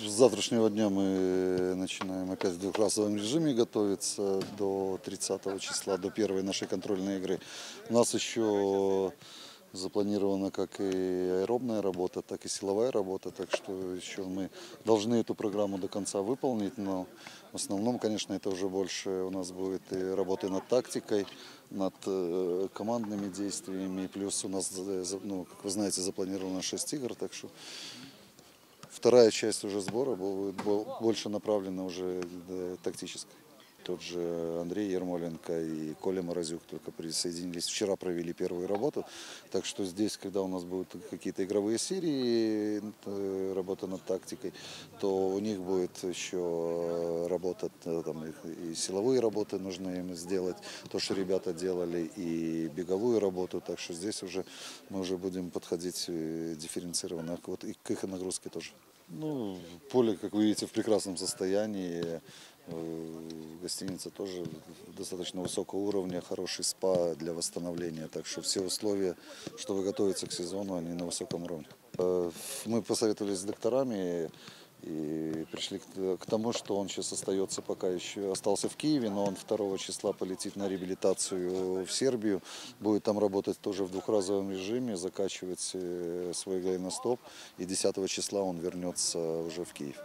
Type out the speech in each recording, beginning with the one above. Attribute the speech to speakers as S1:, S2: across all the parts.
S1: С завтрашнего дня мы начинаем опять в двухразовом режиме готовиться до 30 числа, до первой нашей контрольной игры. У нас еще запланирована как и аэробная работа, так и силовая работа, так что еще мы должны эту программу до конца выполнить, но в основном, конечно, это уже больше у нас будет и работы над тактикой, над э, командными действиями, плюс у нас, э, ну, как вы знаете, запланировано 6 игр, так что вторая часть уже сбора будет бо- больше направлена уже тактической. Тот же Андрей Ермоленко и Коля Морозюк только присоединились. Вчера провели первую работу. Так что здесь, когда у нас будут какие-то игровые серии, э, работа над тактикой, то у них будет еще работа, э, там, и силовые работы нужно им сделать, то, что ребята делали, и беговую работу. Так что здесь уже мы уже будем подходить э, дифференцированно вот, и к их нагрузке тоже. Ну, поле, как вы видите, в прекрасном состоянии. Э, Гостиница тоже достаточно высокого уровня, хороший спа для восстановления. Так что все условия, чтобы готовиться к сезону, они на высоком уровне. Э, Мы посоветовались с докторами и пришли к, к тому, что он сейчас остается пока еще, остался в Киеве, но он 2 числа полетит на реабилитацию в Сербию, будет там работать тоже в двухразовом режиме, закачивать э, свой голеностоп, и 10 числа он вернется уже в Киев.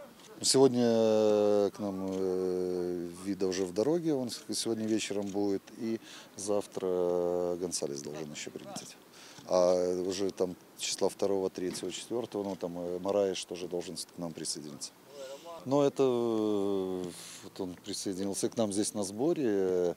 S1: Сегодня э, к нам э, Вида уже в дороге, он сегодня вечером будет, и завтра Гонсалес должен еще прилететь. А уже там числа 2, 3, 4, ну там э, Мараеш тоже должен к нам присоединиться. Но это э, вот он присоединился к нам здесь на сборе. Э,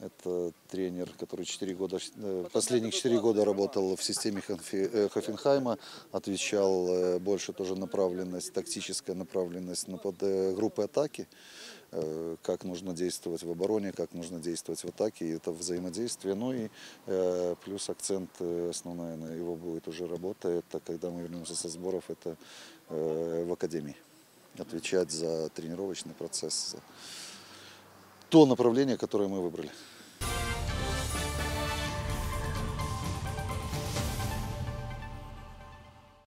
S1: Это тренер, который 4 года, э, последних 4 года работал в системе э, Хофенхайма, отвечал э, больше тоже направленность, тактическая направленность на под э, группы атаки, э, как нужно действовать в обороне, как нужно действовать в атаке, и это взаимодействие. Ну и э, плюс акцент э, основная на его будет уже работа, это когда мы вернемся со сборов, это э, в академии отвечать за тренировочный процесс, то направление, которое мы выбрали.